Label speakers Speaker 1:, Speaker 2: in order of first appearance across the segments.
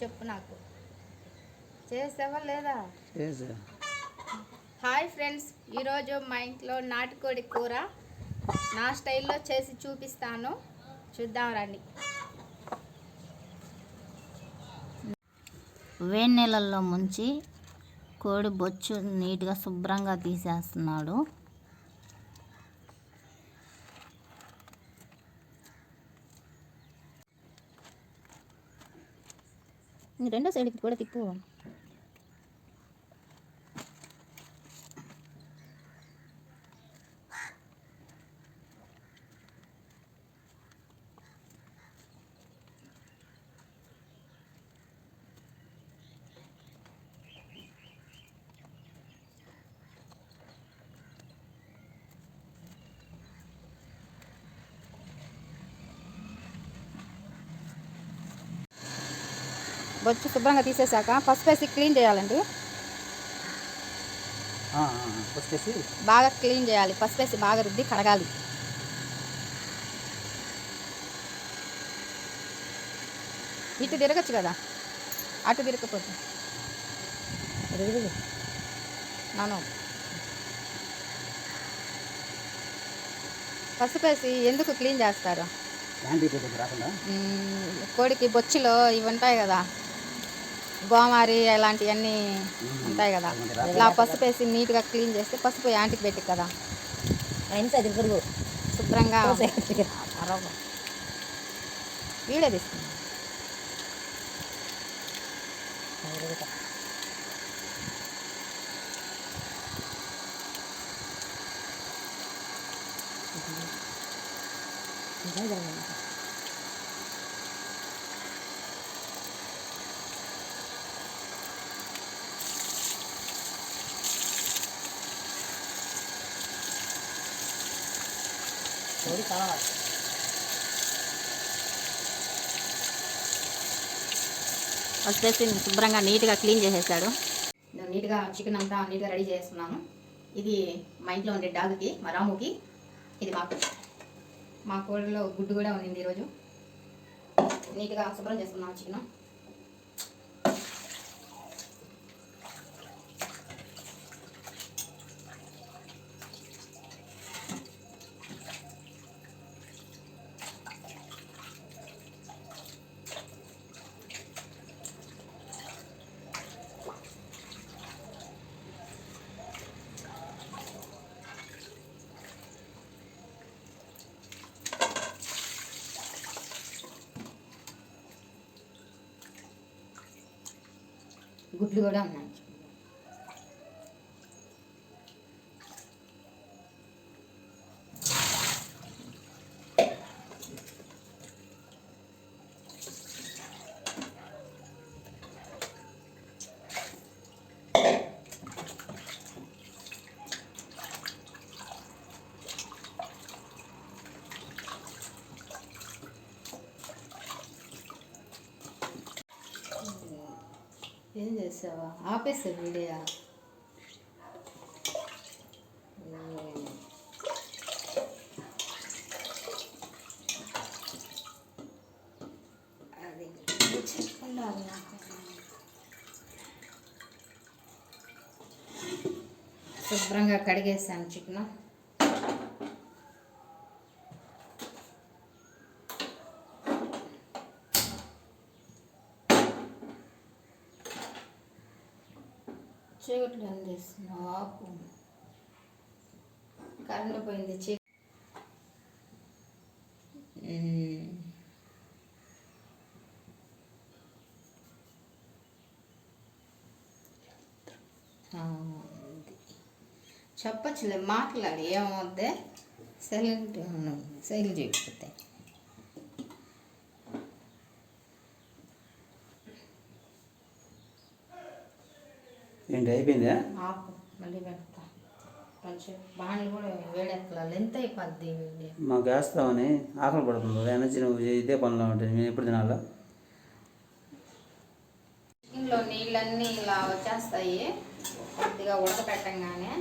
Speaker 1: చెప్పు నాకు. చేసావా లేదా?
Speaker 2: చేసా
Speaker 1: హాయ్ ఫ్రెండ్స్ ఈరోజు మా ఇంట్లో నాటుకోడి కూర నా స్టైల్లో చేసి చూపిస్తాను. చూద్దాం రండి.
Speaker 3: వేడి నీళ్ళల్లో ముంచి కోడి బొచ్చు నీట్గా శుభ్రంగా తీసేస్తున్నాడు. ఈ రెండో సైడ్కి కూడా తిప్పు
Speaker 1: బొచ్చు శుభ్రంగా తీసేసాక పసుపు వేసి క్లీన్ చేయాలండి.
Speaker 2: వచ్చేసి
Speaker 1: బాగా క్లీన్ చేయాలి. పసుపు వేసి బాగా రుద్ది కడగాలి. ఇటు తిరగచ్చు కదా? అటు తిరగకపోతే. నాను పసుపు వేసి ఎందుకు క్లీన్ చేస్తారు? కోడికి బొచ్చులో ఇవి ఉంటాయి కదా గోమారి అలాంటివన్నీ ఉంటాయి కదా. ఇలా పసుపు వేసి నీట్గా క్లీన్ చేస్తే పసుపు యాంటికి పెట్టి కదా.
Speaker 3: అది పురుగు.
Speaker 1: శుభ్రంగా అరవ. వీడియో
Speaker 3: కోడి కావాలి
Speaker 1: పసుపు వేసి శుభ్రంగా నీట్గా క్లీన్ చేసేసాడు. నీట్గా చికెన్ అంతా నీట్గా రెడీ చేస్తున్నాము ఇది మా ఇంట్లో ఉండే డాగ్కి మా రాముకి. ఇది మాకు. మా కోడిలో గుడ్డు కూడా ఉండింది ఈరోజు. నీట్గా శుభ్రం చేసుకున్నాం చికెన్. గుడ్లు కూడా ఉన్నాయి ఏం చేసావా ఆపేసా వీడియో అది చెప్పకుండా శుభ్రంగా కడిగేసాను చికెన్ చీకట్లు ఏం చేస్తున్నావు ఆపు కరెంట్ పోయింది చీ మ్మ్. ఆ, ఇది. చెప్పచ్చులే మాట్లాడి ఏమవుద్ది సైలెంట్ సైలెంట్ చేయకపోతే
Speaker 2: ఏంటి? అయిపోయిందా?
Speaker 1: ఆపు మళ్ళీ పెడతా. కొంచెం బాణలు కూడా ఎంత అయిపోద్ది
Speaker 2: మాకు వేస్తామని ఆకలి పడుతుంది ఎనర్జీ నువ్వు ఇదే పనిలో ఉంటుంది మేము ఎప్పుడు తినాలా?
Speaker 1: చికెన్లో నీళ్ళన్నీ ఇలా వచ్చేస్తాయి. కొద్దిగా ఉడకపెట్టంగానే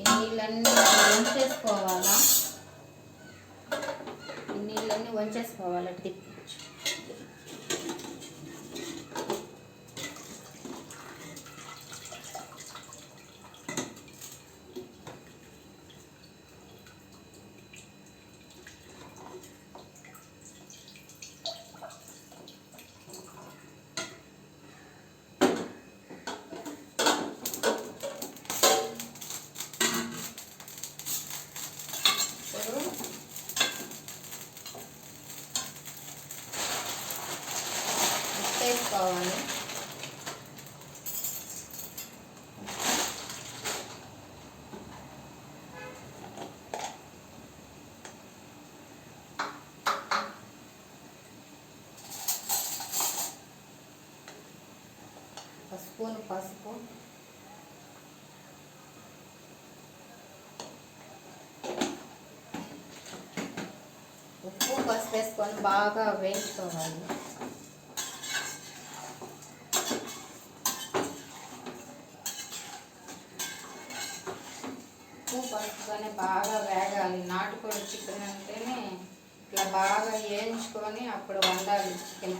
Speaker 1: ఈ నీళ్ళన్నీ వంచేసుకోవాలా? ఈ నీళ్ళన్నీ వంచేసుకోవాలి? తిప్పి వేసుకోవాలి ఒక స్పూన్ పసుపు ఉప్పు పసుపు వేసుకొని బాగా వేయించుకోవాలి ఉప్పు పసుపుతోనే బాగా వేగాలి నాటుకోడి చికెన్ అంటేనే ఇట్లా బాగా వేయించుకొని అప్పుడు వండాలి చికెన్.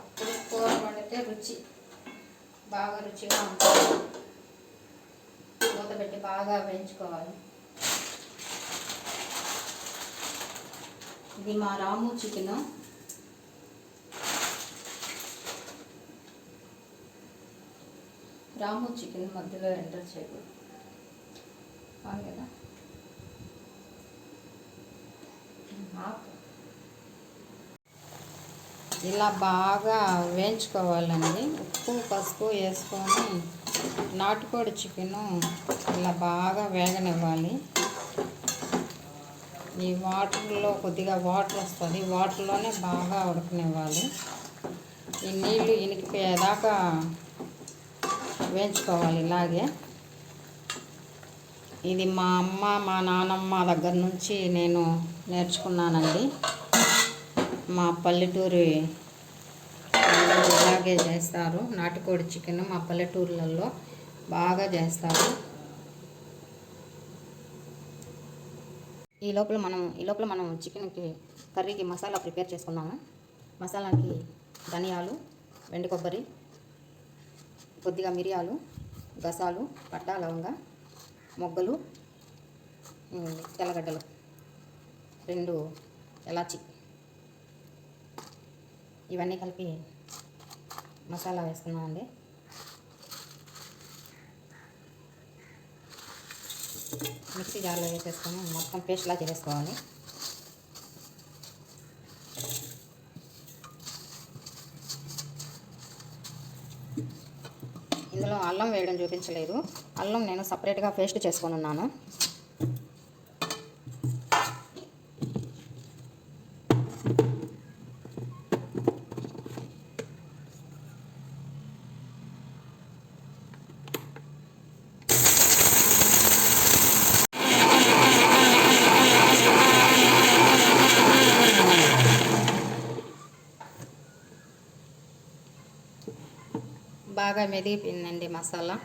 Speaker 1: అప్పుడు కూర వండితే రుచి. బాగా రుచిగా ఉంటుంది మూత పెట్టి బాగా వేయించుకోవాలి. ఇది మా రాము చికెన్. రాము చికెన్ మధ్యలో ఎంటర్ చేయకూడదు. అవును కదా? ఇలా బాగా వేయించుకోవాలండి. ఉప్పు పసుపు వేసుకొని నాటుకోడి చికెను ఇలా బాగా వేగనివ్వాలి. ఈ వాటర్లో కొద్దిగా వాటర్ వస్తుంది. వాటర్లోనే బాగా ఉడకనివ్వాలి. ఈ నీళ్ళు ఇనికిపోయేదాకా వేయించుకోవాలి ఇలాగే. ఇది మా అమ్మ మా నాన్నమ్మ దగ్గర నుంచి నేను నేర్చుకున్నానండి. మా పల్లెటూరి ఇలాగే చేస్తారు. నాటుకోడి చికెన్ మా పల్లెటూర్లలో బాగా చేస్తారు. ఈ లోపల మనం ఈ లోపల మనం చికెన్కి కర్రీకి మసాలా ప్రిపేర్ చేసుకున్నాము మసాలాకి ధనియాలు వెండి కొబ్బరి కొద్దిగా మిరియాలు గసాలు పట్టా లవంగ మొగ్గలు తెల్లగడ్డలు. రెండు ఎలాచి ఇవన్నీ కలిపి మసాలా వేసుకుందామండి. మిక్సీ జార్లో వేసేసుకొని మొత్తం పేస్ట్లా చేసుకోవాలి ఇందులో అల్లం వేయడం చూపించలేదు. అల్లం నేను సపరేట్గా పేస్ట్ చేసుకొని ఉన్నాను. బాగా మెదిగిపోయిందండి మసాలా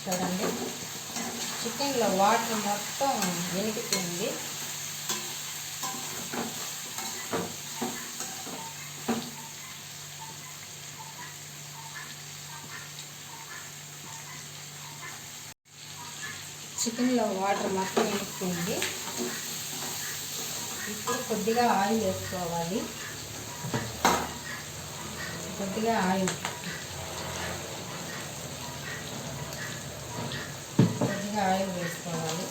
Speaker 1: చూడండి చికెన్లో వాటర్ మొత్తం వెనికిపోయింది చికెన్లో వాటర్ మొత్తం వేసుకోండి. ఇప్పుడు కొద్దిగా ఆయిల్ వేసుకోవాలి. కొద్దిగా ఆయిల్. కొద్దిగా ఆయిల్ వేసుకోవాలి.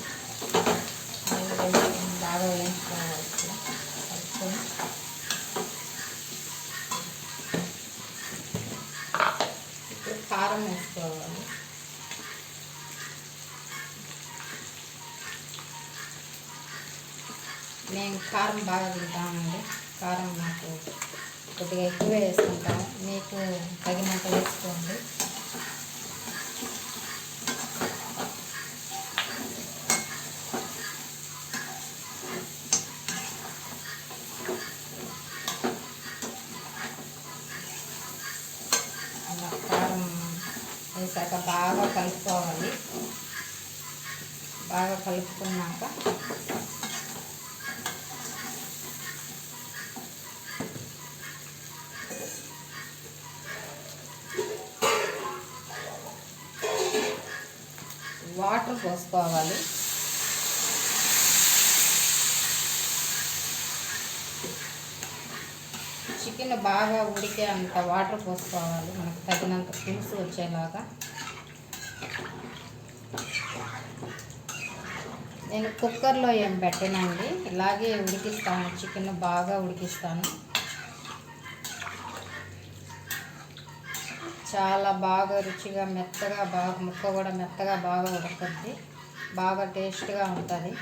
Speaker 1: ఆయిల్ బాగా వేసుకోవాలి ఇట్లా కలుపుకొని ఇప్పుడు కారం వేసుకోవాలి నేను కారం బాగా తింటామండి. కారం నాకు కొద్దిగా ఎక్కువ వేసుకుంటాం. మీకు తగినంత వేసుకోండి. అలా కారం వేసాక బాగా కలుపుకోవాలి. బాగా కలుపుకున్నాక వాటర్ పోసుకోవాలి చికెన్ బాగా ఉడికే అంత వాటర్ పోసుకోవాలి. మనకు తగినంత పులుసు వచ్చేలాగా. నేను కుక్కర్లో ఏం పెట్టనండి. ఇలాగే ఉడికిస్తాను. చికెన్ బాగా ఉడికిస్తాను. చాలా బాగా రుచిగా మెత్తగా బాగా ముక్క కూడా మెత్తగా బాగా ఉడుకుద్ది. బాగా టేస్ట్గా ఉంటుంది.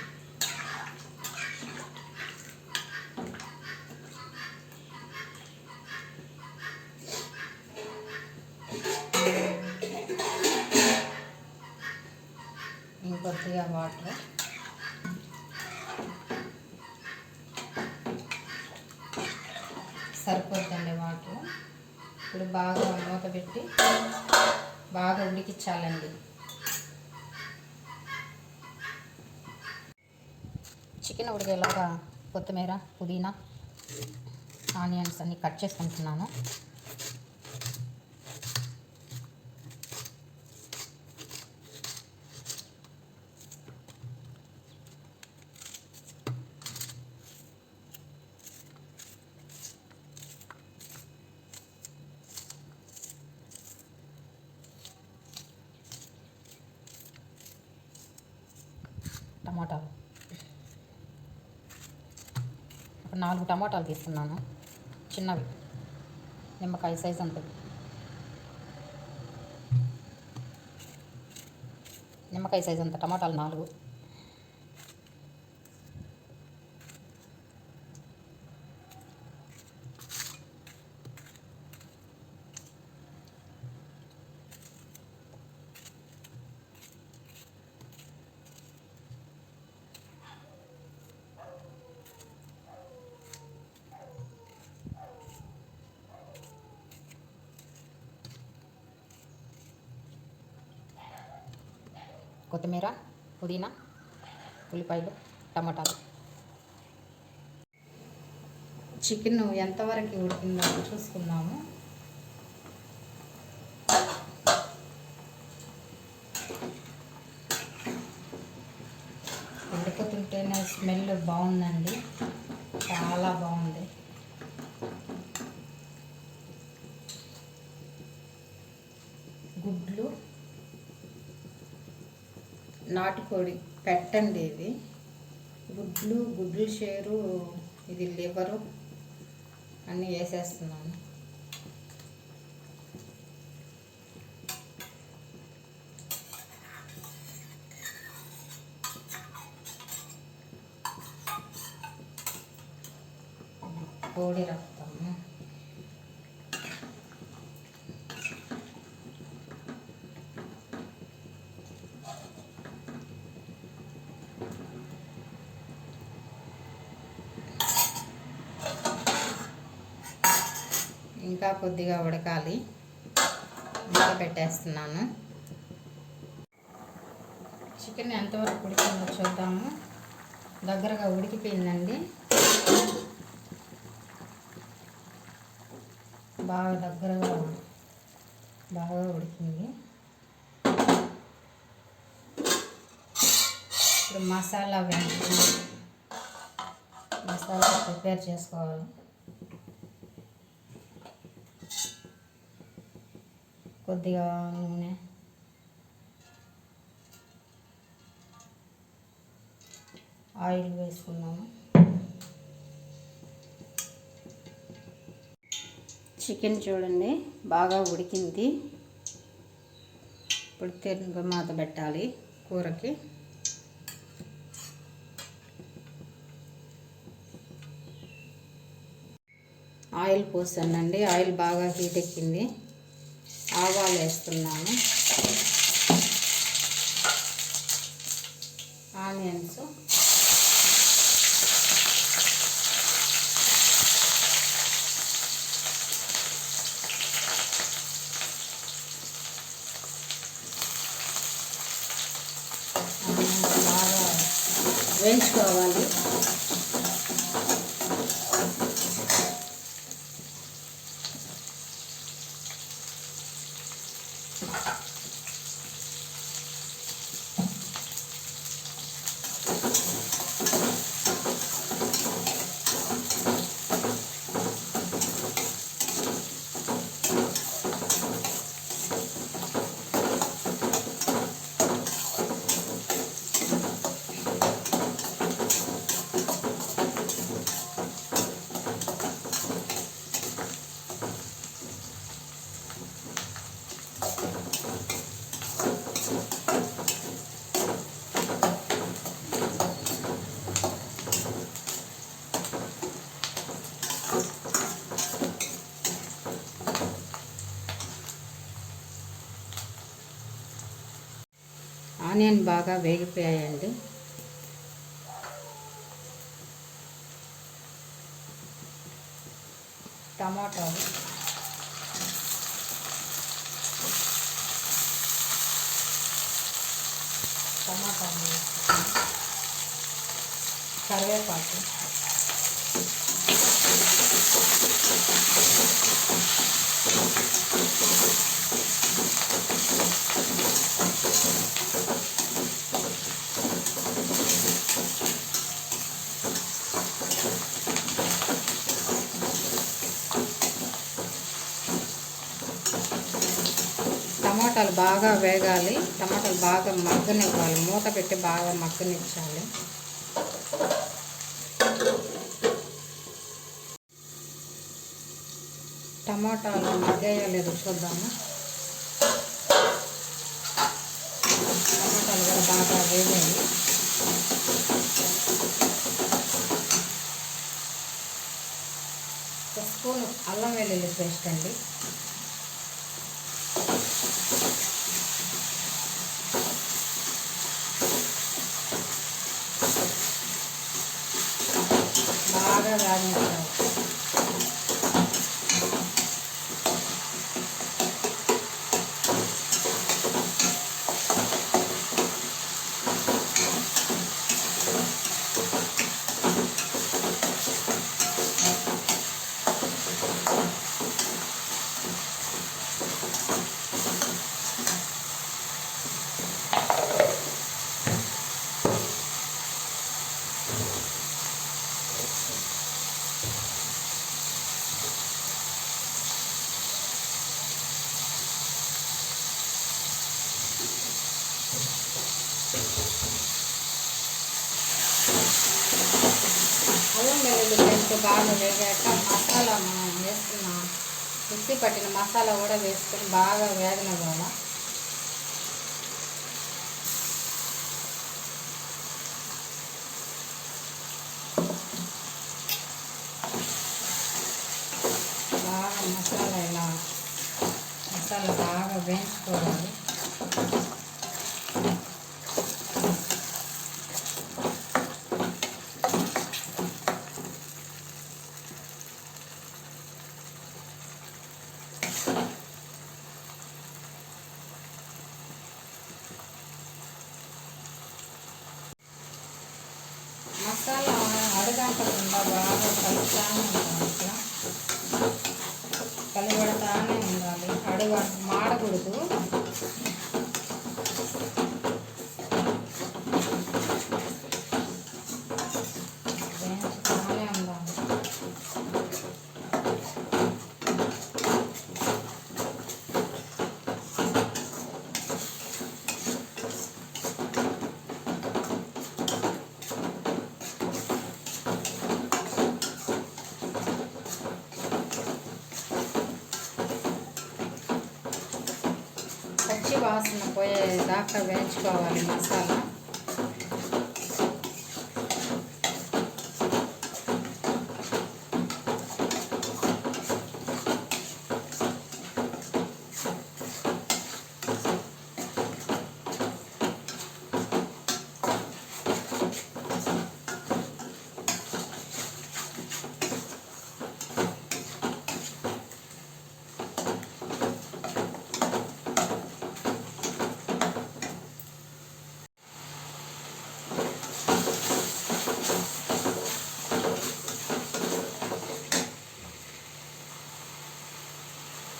Speaker 1: వాటర్ సరిపోతుందండి వాటర్. ఇప్పుడు బాగా మూత పెట్టి బాగా ఉడికించాలండి. చికెన్ ఉడికేలాగా కొత్తిమీర పుదీనా ఆనియన్స్ అన్నీ కట్ చేసుకుంటున్నాను టమాటాలు ఒక నాలుగు టమాటాలు తీసుకున్నాను చిన్నవి. నిమ్మకాయ సైజ్ అంత. నిమ్మకాయ సైజ్ అంత టమాటాలు నాలుగు. కొత్తిమీర పుదీనా ఉల్లిపాయలు టమాటాలు. చికెన్ ఎంతవరకు ఉడికిందో చూసుకుందాము. ఉడుకుతుంటేనే స్మెల్ బాగుందండి చాలా బాగుంది గుడ్లు నాటుకోడి పెట్టండి ఇది. గుడ్లు గుడ్లు షేరు ఇది లివరు అన్నీ వేసేస్తున్నాను. కోడి రక్తం ఇంకా కొద్దిగా ఉడకాలి. పెట్టేస్తున్నాను. చికెన్ ఎంతవరకు ఉడికిందో చూద్దాము. దగ్గరగా ఉడికిపోయిందండి. బాగా దగ్గరగా బాగా ఉడికింది. ఇప్పుడు మసాలా వేయండి మసాలా ప్రిపేర్ చేసుకోవాలి. కొద్దిగా నూనె. ఆయిల్ వేసుకున్నాము చికెన్ చూడండి బాగా ఉడికింది. ఇప్పుడు తెరుగు మాత పెట్టాలి కూరకి. ఆయిల్ పోసానండి ఆయిల్ బాగా హీట్ ఎక్కింది. ఆవాలు వేస్తున్నాను ఆనియన్స్ బాగా వేయించుకోవాలి. బాగా వేగిపోయాయండి టమాటాలు టమాటాలు వేసుకున్నాం. కరివేపాకు టమాటాలు బాగా వేగాలి. టమాటాలు బాగా మగ్గనివ్వాలి. మూత పెట్టి బాగా మగ్గనిచ్చాలి. టమాటాలు మగ్గాయో లేదో చూద్దాము. టమాటాలు కూడా బాగా వేగాయి. ఒక స్పూన్ అల్లం వెల్లుల్లి పేస్ట్ అండి బాగా వేగించాలి అల్లం వెల్లుల్లి పేస్ట్ బాగా వేగాక మసాలా మనం వేసుకున్న మిక్సీ పట్టిన మసాలా కూడా వేసుకొని బాగా వేగనివ్వాలి బాగా మసాలా ఇలా మసాలా బాగా వేయించుకోవాలి. మసాలా అడగకుండా బాగా కలుపుతానే ఉండాలి పచ్చి వాసన పోయేదాకా వేయించుకోవాలి మసాలా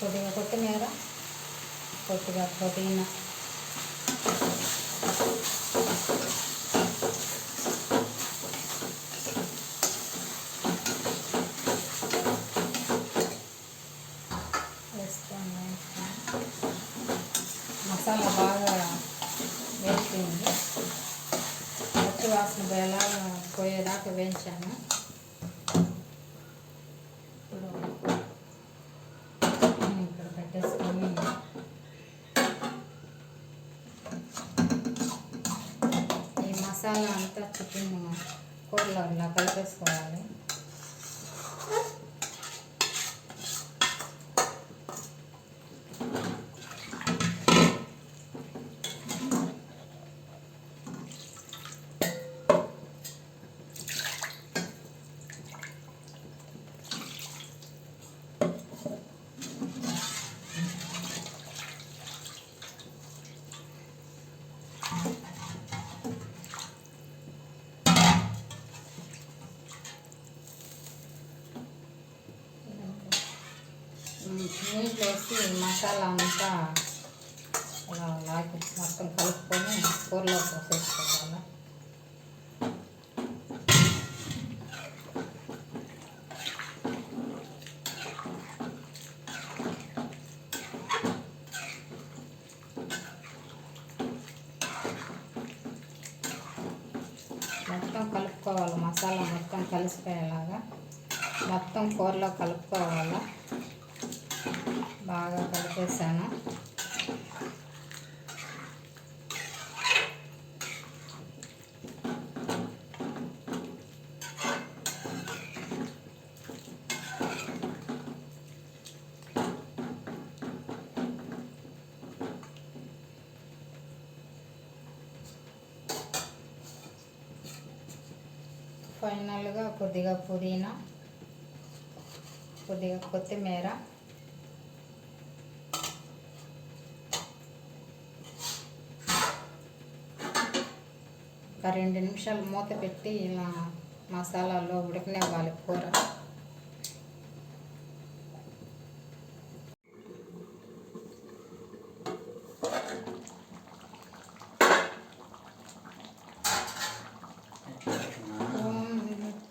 Speaker 1: కొద్దిగా కొత్తిమీర కొద్దిగా పుదీనా మసాలా అంతా చికెన్ కూరలో ఇలా కలిపేసుకోవాలి నీళ్ళు వేసి మసాలా అంతా అలా లాగి మొత్తం కలుపుకొని కూరలో పోసేసుకోవాలి. మొత్తం కలుపుకోవాలి మసాలా మొత్తం కలిసిపోయేలాగా. మొత్తం కూరలో కలుపుకోవాలి. బాగా కలిపేసాను ఫైనల్గా కొద్దిగా పుదీనా కొద్దిగా కొత్తిమీర ఒక రెండు నిమిషాలు మూత పెట్టి ఇలా మసాలాలో ఉడకనివ్వాలి కూర.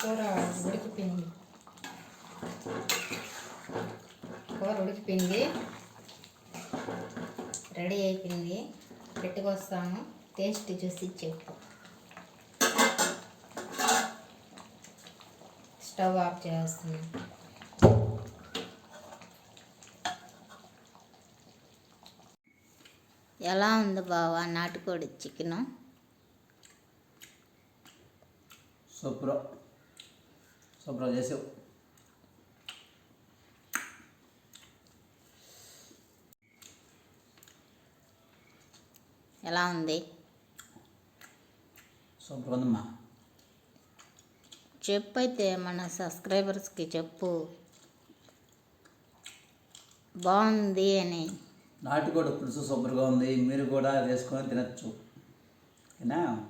Speaker 1: కూర ఉడికిపోయింది. కూర ఉడికిపోయింది. రెడీ అయిపోయింది. పెట్టుకొస్తాను. టేస్ట్ చూసి చెప్పు స్టవ్ ఆఫ్ చేస్తున్నాను
Speaker 3: ఎలా ఉంది బావా నాటుకోడి చికెన్?
Speaker 2: సూపర్. సూపర్ చేసావు.
Speaker 3: ఎలా ఉంది?
Speaker 2: సూపర్ ఉందమ్మా.
Speaker 3: చెప్పు అయితే మన సబ్స్క్రైబర్స్కి చెప్పు. బాగుంది అని.
Speaker 2: నాటుకోడి పులుసు సూపర్గా ఉంది. మీరు కూడా వేసుకొని తినచ్చు. ఓకేనా